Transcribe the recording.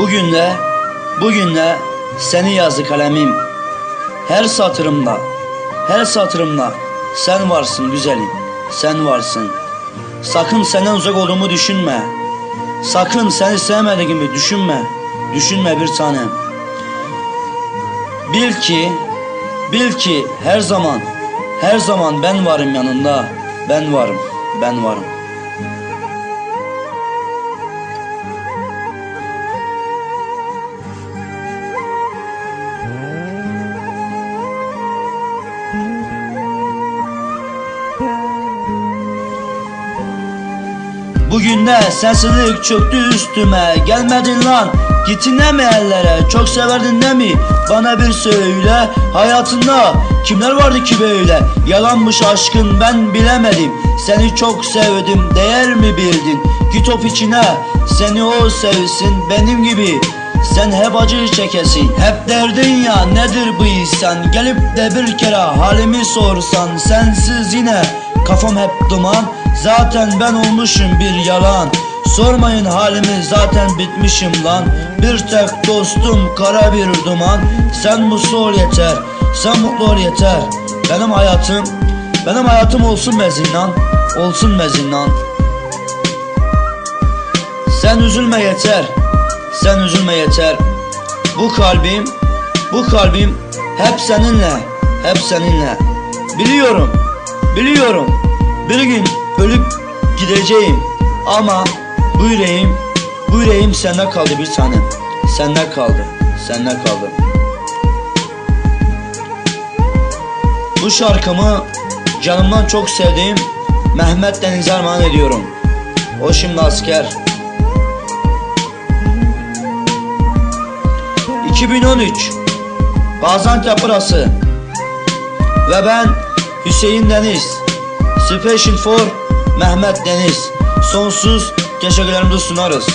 Bugün de, bugün de seni yazdı kalemim. Her satırımda, her satırımda sen varsın güzelim, sen varsın. Sakın senden uzak olduğumu düşünme. Sakın seni sevmediğimi düşünme. Düşünme bir tanem. Bil ki, bil ki her zaman, her zaman ben varım yanında. Ben varım, ben varım. Bugün de sensizlik çöktü üstüme. Gelmedin lan gittin de mi ellere? Çok severdin de mi? Bana bir söyle Hayatında kimler vardı ki böyle? Yalanmış aşkın ben bilemedim. Seni çok sevdim değer mi bildin? Git op içine seni o sevsin Benim gibi. Sen hep acı çekesin Hep derdin ya nedir bu insan? Gelip de bir kere halimi sorsan Sensiz yine kafam hep duman Zaten ben olmuşum bir yalan. Sormayın halimi zaten bitmişim lan. Bir tek dostum kara bir duman. Sen mutlu ol yeter Sen mutlu ol yeter. Benim hayatım Benim hayatım olsun mezindan Olsun mezindan Sen üzülme yeter Sen üzülme yeter. Bu kalbim Bu kalbim hep seninle Hep seninle. Biliyorum Biliyorum. Bir gün ölüp gideceğim Ama bu yüreğim Bu yüreğim sende kaldı bir tanem Sende kaldı Sende kaldı. Bu şarkımı canımdan çok sevdiğim Mehmet Deniz'e armağan ediyorum. O şimdi asker. 2013 Gaziantep burası. Ve ben Hüseyin Deniz. Special for Mehmet Deniz. Sonsuz teşekkürlerimizi sunarız